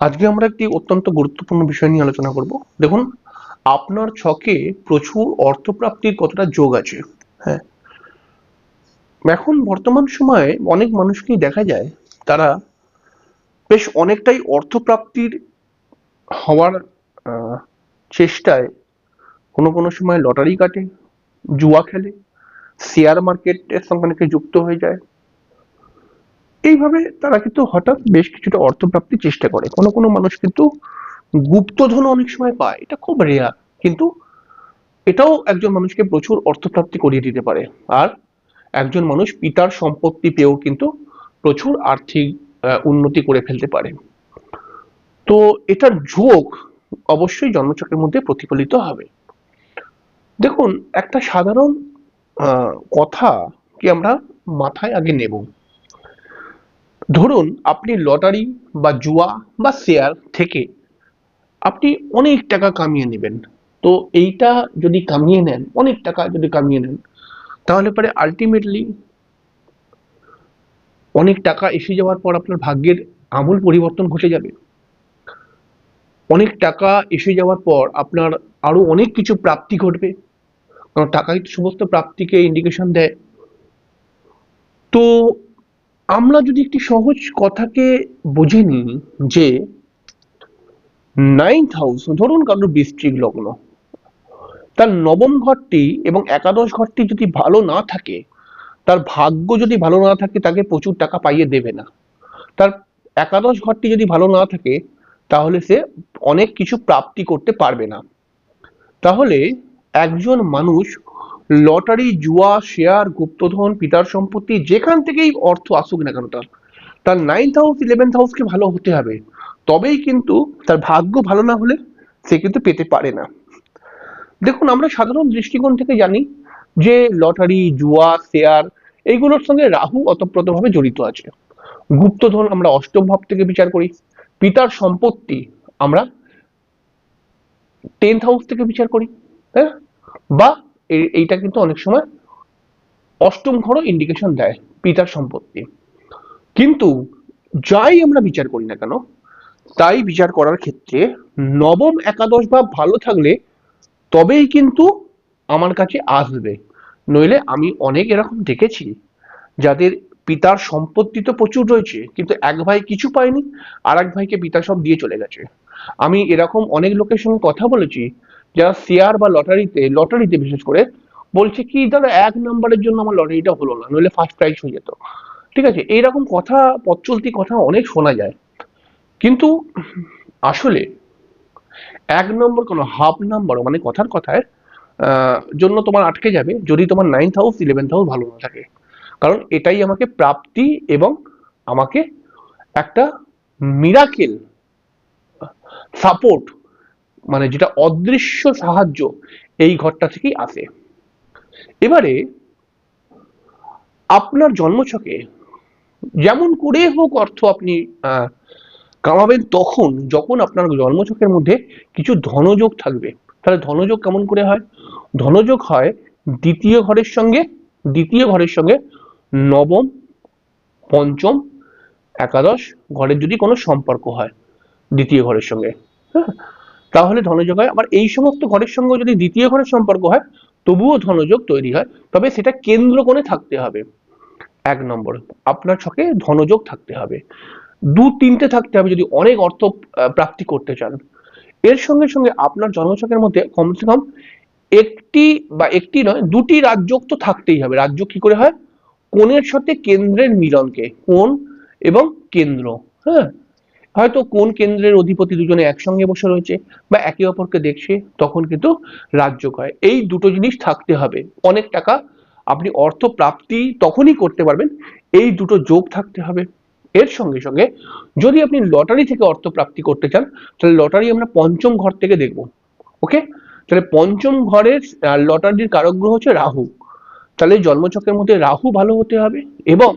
আজকে আমরা একটি অত্যন্ত গুরুত্বপূর্ণ বিষয় নিয়ে আলোচনা করব। দেখুন, আপনার ছকে প্রচুর অর্থপ্রাপ্তির কতটা যোগ আছে হ্যাঁ? এখন বর্তমান সময়ে অনেক মানুষকেই দেখা যায়, তারা বেশ অনেকটাই অর্থপ্রাপ্তির হওয়ার চেষ্টায় কোনো কোনো সময় লটারি কাটে, জুয়া খেলে শেয়ার মার্কেটের সঙ্গে অনেকে যুক্ত হয়ে যায়। এইভাবে তারা কিন্তু হঠাৎ বেশ কিছুটা অর্থপ্রাপ্তির চেষ্টা করে। কোনো কোনো মানুষ কিন্তু গুপ্তধন অনেক সময় পায়, এটা খুব রেয়ার কিন্তু এটাও একজন মানুষকে প্রচুর অর্থপ্রাপ্তি করিয়ে দিতে পারে। আর একজন মানুষ পিতার সম্পত্তি পেয়েও কিন্তু প্রচুর আর্থিক উন্নতি করে ফেলতে পারে। তো এটার যোগ অবশ্যই জন্মচক্রের মধ্যে প্রতিফলিত হবে। দেখুন, একটা সাধারণ কথা কি আমরা মাথায় আগে নেব? ধরুন আপনি লটারি বা জুয়া বা শেয়ার থেকে আপনি অনেক টাকা কামিয়ে নেবেন। তো এইটা যদি কামিয়ে নেন, অনেক টাকা যদি কামিয়ে নেন, তাহলে পরে আলটিমেটলি অনেক টাকা এসে যাওয়ার পর আপনার ভাগ্যের আমূল পরিবর্তন ঘটে যাবে। অনেক টাকা এসে যাওয়ার পর আপনার আরও অনেক কিছু প্রাপ্তি ঘটবে। কারণ টাকাই সমস্ত প্রাপ্তিকে ইন্ডিকেশন দেয়। তো আমরা যদি একটি সহজ কথাকে বুঝে নিই যে নাইন্থ হাউস, ধরুন কারোর বৃশ্চিক লগ্ন, তার নবম ঘরটি এবং একাদশ ঘরটি যদি ভালো না থাকে, তার ভাগ্য যদি ভালো না থাকে, তাকে প্রচুর টাকা পাইয়ে দেবে না। তার একাদশ ঘরটি যদি ভালো না থাকে, তাহলে সে অনেক কিছু প্রাপ্তি করতে পারবে না। তাহলে একজন মানুষ লটারি, জুয়া, শেয়ার, গুপ্তধন, পিতার সম্পত্তি, যেখান থেকেই অর্থ আসুক না কেন, তার তার নাইন্থ হাউস ইলেভেন্থ হাউসকে ভালো হতে হবে। তবেই কিন্তু তার ভাগ্য ভালো না হলে সে কিন্তু পেতে পারে না। দেখুন, আমরা সাধারণ দৃষ্টিকোণ থেকে জানি যে লটারি, জুয়া, শেয়ার, এইগুলোর সঙ্গে রাহু অতপ্রতভাবে জড়িত আছে। গুপ্তধন আমরা অষ্টম ভাব থেকে বিচার করি। পিতার সম্পত্তি আমরা টেন্থ হাউস থেকে বিচার করি হ্যাঁ? বা এইটা কিন্তু অনেক সময় অষ্টম ঘরও ইন্ডিকেশন দেয় পিতার সম্পত্তি। কিন্তু যাই আমরা বিচার করি না কেন, তাই বিচার করার ক্ষেত্রে নবম, একাদশ ভাব ভালো থাকলে তবেই কিন্তু আমার কাছে আসবে। নইলে আমি অনেক এরকম দেখেছি, যাদের পিতার সম্পত্তি তো প্রচুর রয়েছে, কিন্তু এক ভাই কিছু পায়নি আর এক ভাইকে পিতা সব দিয়ে চলে গেছে। আমি এরকম অনেক লোকের সঙ্গে কথা বলেছি যারা শেয়ার বা লটারিতে লটারিতে বিশেষ করে বলছে কি, দাদা, এক নম্বরের জন্য আমার লটারিটা হলো না, নইলে ফার্স্ট প্রাইজ হয়ে যেত। ঠিক আছে? এইরকম কথা, পথ চলতি কথা অনেক শোনা যায়। কিন্তু আসলে এক নম্বর কোনো হাফ নাম্বার মানে কথার কথায় জন্য তোমার আটকে যাবে যদি তোমার নাইন্থ হাউস ইলেভেন্থ হাউস ভালো না থাকে। কারণ এটাই আমাকে প্রাপ্তি এবং আমাকে একটা মিরাকেল সাপোর্ট মানে যেটা অদৃশ্য সাহায্য এই ঘরটা থেকেই আসে। এবারে আপনার জন্মছকে যেমন করে হোক অর্থ আপনি কামাবেন, তখন যখন আপনার জন্মছকের মধ্যে কিছু ধনযোগ থাকবে, তাহলে ধনযোগ কেমন করে হয়? ধনযোগ হয় দ্বিতীয় ঘরের সঙ্গে, দ্বিতীয় ঘরের সঙ্গে নবম, পঞ্চম, একাদশ ঘরের যদি কোনো সম্পর্ক হয়, দ্বিতীয় ঘরের সঙ্গে। হ্যাঁ? তাহলে ধনযোগ হয়। আবার এই সমস্ত ঘরের সঙ্গে যদি দ্বিতীয় ঘরের সম্পর্ক হয়, তবুও ধনযোগ তৈরি হয়। তবে সেটা কেন্দ্র কোণে থাকতে হবে। এক নম্বর, আপনার ছকে ধনযোগ থাকতে হবে। দু তিনটে থাকতে হবে যদি অনেক অর্থ প্রাপ্তি করতে চান। এর সঙ্গে সঙ্গে আপনার জন্মছকের মধ্যে কমসে কম একটি বা একটি নয়, দুটি রাজযোগ তো থাকতেই হবে। রাজ্য কি করে হয়? কোণের সাথে কেন্দ্রের মিলনকে, কোণ এবং কেন্দ্র। হ্যাঁ? হয়তো কোন কেন্দ্রের অধিপতি দুজনে একসঙ্গে বসে রয়েছে বা একে অপরকে দেখছে, তখন কিন্তু রাজযোগ হয় এই দুটো জিনিস থাকতে হবে। অনেক টাকা আপনি অর্থ প্রাপ্তি তখনই করতে পারবেন, এই দুটো যোগ থাকতে হবে। এর সঙ্গে সঙ্গে যদি আপনি লটারি থেকে অর্থ প্রাপ্তি করতে চান, তাহলে লটারি আমরা পঞ্চম ঘর থেকে দেখব। ওকে? তাহলে পঞ্চম ঘরের লটারির কারক গ্রহ হচ্ছে রাহু। তাহলে জন্মচক্রের মধ্যে রাহু ভালো হতে হবে এবং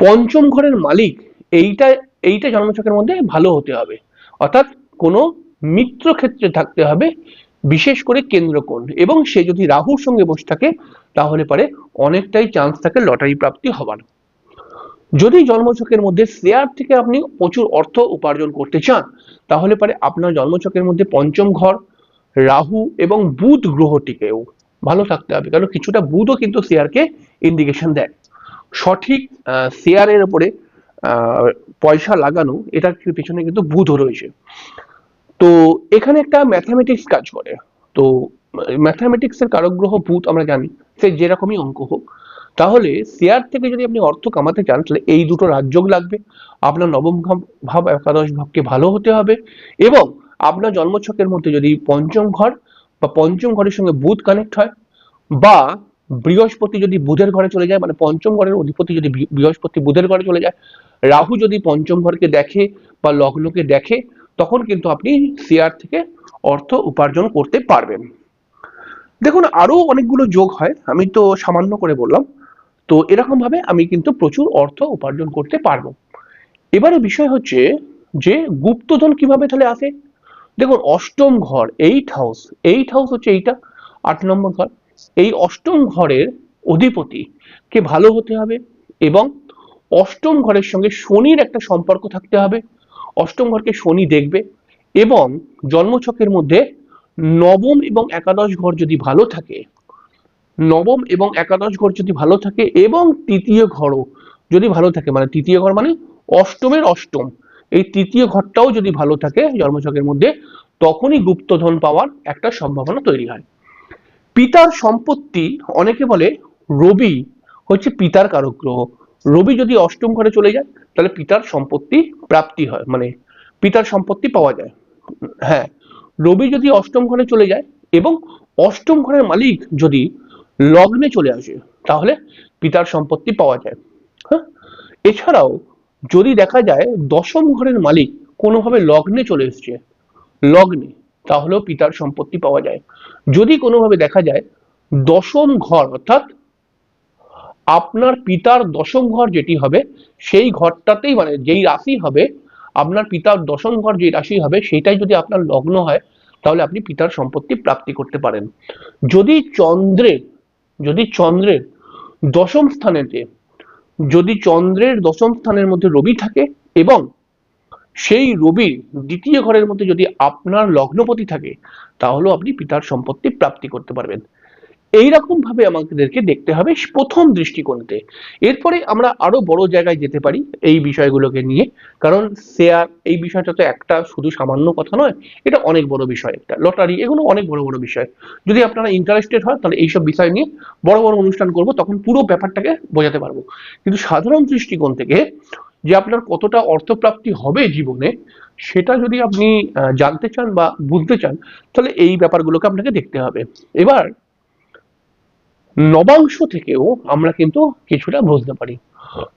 পঞ্চম ঘরের মালিক এইটা এইটা জন্মচক্রের মধ্যে ভালো হতে হবে। অর্থাৎ কোনো মিত্র ক্ষেত্রে থাকতে হবে, বিশেষ করে কেন্দ্রকোণ। এবং সে যদি রাহুর সঙ্গে বসে থাকে, তাহলে পারে অনেকটাই চান্স থাকে লটারি প্রাপ্তি হবার। যদি জন্মছকের মধ্যে শেয়ার থেকে আপনি প্রচুর অর্থ উপার্জন করতে চান, তাহলে পারে আপনার জন্মছকের মধ্যে পঞ্চম ঘর, রাহু এবং বুধ গ্রহটিকেও ভালো থাকতে হবে। কারণ কিছুটা বুধও কিন্তু শেয়ারকে ইন্ডিকেশন দেয়। সঠিক শেয়ারের উপরে পয়সা লাগানো, এটার পিছনে কিন্তু বুধও রয়েছে। তো এখানে একটা ম্যাথামেটিক্স কাজ করে। তো ম্যাথামেটিক্স এর কারক গ্রহ বুধ আমরা জানি, সে যেরকমই অঙ্ক হোক। তাহলে শেয়ার থেকে যদি আপনি অর্থ কামাতে চান, তাহলে এই দুটো রাজযোগ লাগবে। আপনার নবম ভাব একাদশ ভাবকে ভালো হতে হবে এবং আপনার জন্মছকের মধ্যে যদি পঞ্চম ঘর বা পঞ্চম ঘরের সঙ্গে বুধ কানেক্ট হয় বা বৃহস্পতি যদি বুধের ঘরে চলে যায় মানে পঞ্চম ঘরের অধিপতি যদি বৃহস্পতি বুধের ঘরে চলে যায়, রাহু যদি পঞ্চম ঘরকে দেখে বা লগ্নকে দেখে, তখন কিন্তু আপনি শেয়ার থেকে অর্থ উপার্জন করতে পারবেন। দেখুন, আরও অনেকগুলো যোগ হয়, আমি তো সামান্য করে বললাম। তো এরকম ভাবে আমি কিন্তু প্রচুর অর্থ উপার্জন করতে পারব। এবারে বিষয় হচ্ছে যে গুপ্তধন কীভাবে তাহলে আসে? দেখুন, অষ্টম ঘর এইট হাউস এইট হাউস হচ্ছে এইটা, আট নম্বর ঘর। এই অষ্টম ঘরের অধিপতি কে ভালো হতে হবে এবং অষ্টম ঘরের সঙ্গে শনির একটা সম্পর্ক থাকতে হবে। অষ্টম ঘরকে শনি দেখবে এবং জন্মছকের মধ্যে নবম এবং একাদশ ঘর যদি ভালো থাকে, নবম এবং একাদশ ঘর যদি ভালো থাকে এবং তৃতীয় ঘরও যদি ভালো থাকে মানে তৃতীয় ঘর মানে অষ্টমের অষ্টম, এই তৃতীয় ঘরটাও যদি ভালো থাকে জন্মছকের মধ্যে, তখনই গুপ্তধন পাওয়ার একটা সম্ভাবনা তৈরি হয়। পিতার সম্পত্তি অনেকে বলে রবি হচ্ছে পিতার কারক গ্রহ রবি যদি অষ্টম ঘরে চলে যায়, তাহলে পিতার সম্পত্তি প্রাপ্তি হয় মানে পিতার সম্পত্তি পাওয়া যায়। হ্যাঁ রবি যদি অষ্টম ঘরে চলে যায় এবং অষ্টম ঘরের মালিক যদি লগ্নে চলে আসে, তাহলে পিতার সম্পত্তি পাওয়া যায়। হ্যাঁ এছাড়াও যদি দেখা যায় দশম ঘরের মালিক কোনোভাবে লগ্নে চলে এসছে, লগ্নে তাহলেও পিতার সম্পত্তি পাওয়া যায়। যদি কোনোভাবে দেখা যায়, দশম ঘর, অর্থাৎ আপনার পিতার দশম ঘর যেটি হবে, সেই ঘরটাতেই মানে যেই রাশি হবে, আপনার পিতার দশম ঘর যে রাশি হবে সেটাই যদি আপনার লগ্ন হয়, তাহলে আপনি পিতার সম্পত্তি প্রাপ্তি করতে পারেন। যদি চন্দ্রের যদি চন্দ্রের দশম স্থানেতে, যদি চন্দ্রের দশম স্থানের মধ্যে রবি থাকে এবং সেই রবির দ্বিতীয় ঘরের মধ্যে যদি আপনার লগ্নপতি থাকে, তাহলেও আপনি পিতার সম্পত্তি প্রাপ্তি করতে পারবেন। এইরকম ভাবে আমাদেরকে দেখতে হবে প্রথম দৃষ্টিকোণতে। এরপরে আমরা আরও বড় জায়গায় যেতে পারি এই বিষয়গুলোকে নিয়ে, কারণ শেয়ার এই বিষয়টা তো একটা শুধু সামান্য কথা নয়, এটা অনেক বড় বিষয়। একটা লটারি এগুলো অনেক বড় বড় বিষয়। যদি আপনারা ইন্টারেস্টেড হয়, তাহলে এইসব বিষয় নিয়ে বড় বড় অনুষ্ঠান করব, তখন পুরো ব্যাপারটাকে বোঝাতে পারব। কিন্তু সাধারণ দৃষ্টিকোণ থেকে যে আপনার কতটা অর্থপ্রাপ্তি হবে জীবনে, সেটা যদি আপনি জানতে চান বা বুঝতে চান, তাহলে এই ব্যাপারগুলোকে আপনাকে দেখতে হবে। এবার, নবাংশ থেকেও আমরা কিন্তু কিছুটা বুঝতে পারি।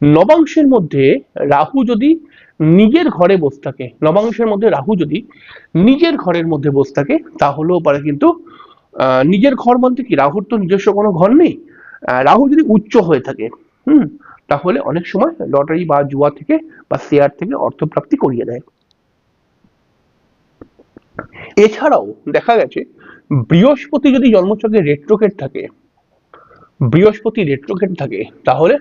নবাংশের মধ্যে রাহু যদি নিজের ঘরে বসে থাকে, নবাংশের মধ্যে রাহু যদি নিজের ঘরের মধ্যে বসে থাকে, তাহলেও পারে কিন্তু নিজের ঘর বলতে কি? রাহুর তো নিজস্ব কোনো ঘর নেই। রাহু যদি উচ্চ হয়ে থাকে, হুম? তাহলে অনেক সময় লটারি বা জুয়া থেকে বা শেয়ার থেকে অর্থপ্রাপ্তি করিয়ে দেয়। এছাড়াও দেখা গেছে, বৃহস্পতি যদি জন্মচক্রে রেট্রোকেট থাকে, বৃহস্পতি রেট্রোকেট থাকে, তাহলে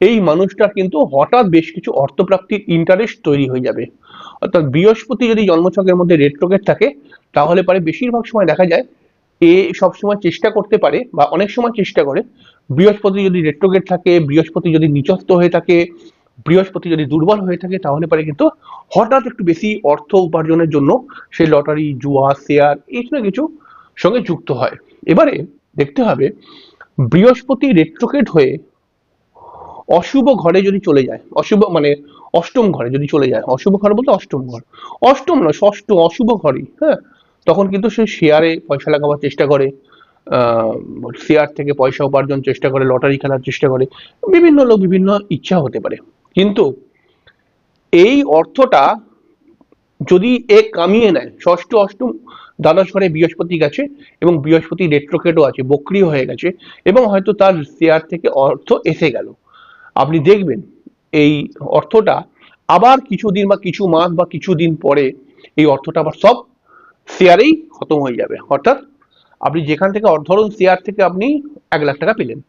এই মানুষটার কিন্তু হঠাৎ বেশ কিছু অর্থপ্রাপ্তির ইন্টারেস্ট তৈরি হয়ে যাবে। অর্থাৎ বৃহস্পতি যদি জন্মচকের মধ্যে রেট্রোকেট থাকে, তাহলে পরে বেশিরভাগ সময় দেখা যায় এ সবসময় চেষ্টা করতে পারে বা অনেক সময় চেষ্টা করে। বৃহস্পতি যদি রেট্রোগেট থাকে, বৃহস্পতি যদি নিচস্থ হয়ে থাকে, বৃহস্পতি যদি দুর্বল হয়ে থাকে, তাহলে পারে কিন্তু হঠাৎ একটু বেশি অর্থ উপার্জনের জন্য সেই লটারি, জুয়া, শেয়ার, এই কিছু সঙ্গে যুক্ত হয়। এবারে দেখতে হবে, বৃহস্পতি রেট্রোগেট হয়ে অশুভ ঘরে যদি চলে যায়, অশুভ মানে অষ্টম ঘরে যদি চলে যায়, অশুভ ঘর বলতে অষ্টম ঘর। অষ্টম নয়, ষষ্ঠ অশুভ ঘরই হ্যাঁ? তখন কিন্তু সে শেয়ারে পয়সা লাগাবার চেষ্টা করে শেয়ার থেকে পয়সা উপার্জন চেষ্টা করে লটারি খেলার চেষ্টা করে, বিভিন্ন লোক বিভিন্ন ইচ্ছা হতে পারে। কিন্তু এই অর্থটা যদি এ কামিয়ে নেয়, ষষ্ঠ, অষ্টম দ্বাদশ ঘরে বৃহস্পতি গেছে এবং বৃহস্পতি রেট্রোকেটও আছে, বক্রি হয়ে গেছে এবং হয়তো তার শেয়ার থেকে অর্থ এসে গেল। আপনি দেখবেন এই অর্থটা আবার কিছুদিন বা কিছু মাস বা কিছুদিন পরে এই অর্থটা আবার সব শেয়ারেই খতম হয়ে যাবে। অর্থাৎ আপনি যেখান থেকে ধরুন শেয়ার থেকে আপনি এক লাখ টাকা পেলেন।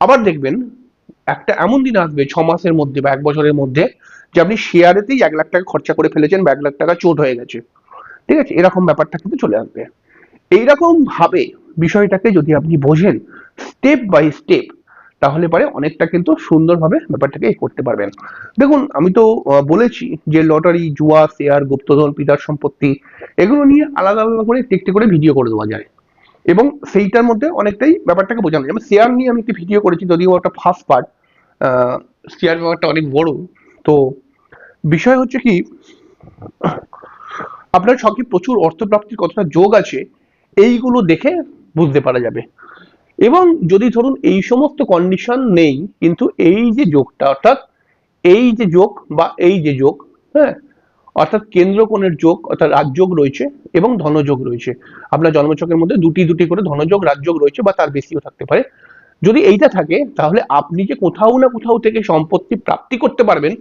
আবার দেখবেন একটা এমন দিন আসবে ছ মাসের মধ্যে বা এক বছরের মধ্যে যে আপনি শেয়ারেতেই এক লাখ টাকা খরচা করে ফেলেছেন বা এক লাখ টাকা চোট হয়ে গেছে। ঠিক আছে? এরকম ব্যাপারটা কিন্তু চলে আসবে। এইরকম ভাবে বিষয়টাকে যদি আপনি বোঝেন স্টেপ বাই স্টেপ তাহলে পরে অনেকটা কিন্তু সুন্দরভাবে ব্যাপারটাকে করতে পারবেন। দেখুন, আমি তো বলেছি যে লটারি, জুয়া, শেয়ার, গুপ্তধন, পিতার সম্পত্তি, এগুলো নিয়ে আলাদা আলাদা করে একটি একটি করে ভিডিও করে দেওয়া যায়। এবং সেইটার মধ্যে অনেকটাই ব্যাপারটাকে বোঝানো যায়। শেয়ার নিয়ে আমি একটি ভিডিও করেছি, যদিও ওটা ফার্স্ট পার্ট শেয়ার ব্যাপারটা অনেক বড়। তো বিষয় হচ্ছে কি, আপনার সঙ্গে প্রচুর অর্থপ্রাপ্তির কতটা যোগ আছে, এইগুলো দেখে বুঝতে পারা যাবে। এবং যদি ধরুন এই সমস্ত কন্ডিশন নেই, কিন্তু এই যে যোগটা, অর্থাৎ এই যে যোগ বা এই যে যোগ হ্যাঁ অর্থাৎ কেন্দ্রকোণের যোগ, অর্থাৎ রাজযোগ রয়েছে এবং ধনযোগ রয়েছে। আপনার জন্মচকের মধ্যে দুটি দুটি করে ধনযোগ, রাজযোগ রয়েছে বা তার বেশিও থাকতে পারে। যদি এইটা থাকে, তাহলে আপনি যে কোথাও না কোথাও থেকে সম্পত্তি প্রাপ্তি করতে পারবেন,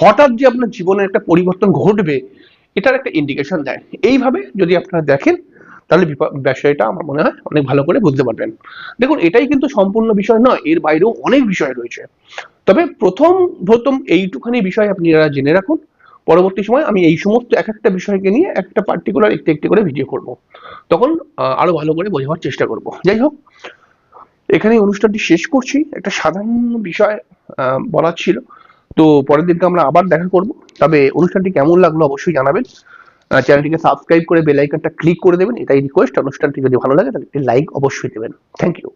হঠাৎ যে আপনার জীবনে একটা পরিবর্তন ঘটবে, এটার একটা ইন্ডিকেশন দেয়। এইভাবে যদি আপনারা দেখেন তাহলে বিষয়টা আমার মনে হয় অনেক ভালো করে বুঝতে পারবেন। দেখুন, এটাই কিন্তু সম্পূর্ণ বিষয় নয়, এর বাইরেও অনেক বিষয় রয়েছে। তবে প্রথম প্রথম এইটুখানি বিষয় আপনারা জেনে রাখুন। পরবর্তী সময় আমি এই সমস্ত এক একটা বিষয়কে নিয়ে একটা পার্টিকুলার একটি একটি করে ভিডিও করব। তখন আরও ভালো করে বোঝাবার চেষ্টা করব। যাই হোক, এখানে অনুষ্ঠানটি শেষ করছি। একটা সাধারণ বিষয় বলার ছিল। তো পরের দিনকে আমরা আবার দেখা করব। তবে অনুষ্ঠানটি কেমন লাগল অবশ্যই জানাবেন। চ্যানেলটিকে সাবস্ক্রাইব করে বেল আইকনটা ক্লিক করে দেবেন। এটাই রিকোয়েস্ট অনুষ্ঠানটি যদি ভালো লাগে, তাহলে একটি লাইক অবশ্যই দেবেন। Thank you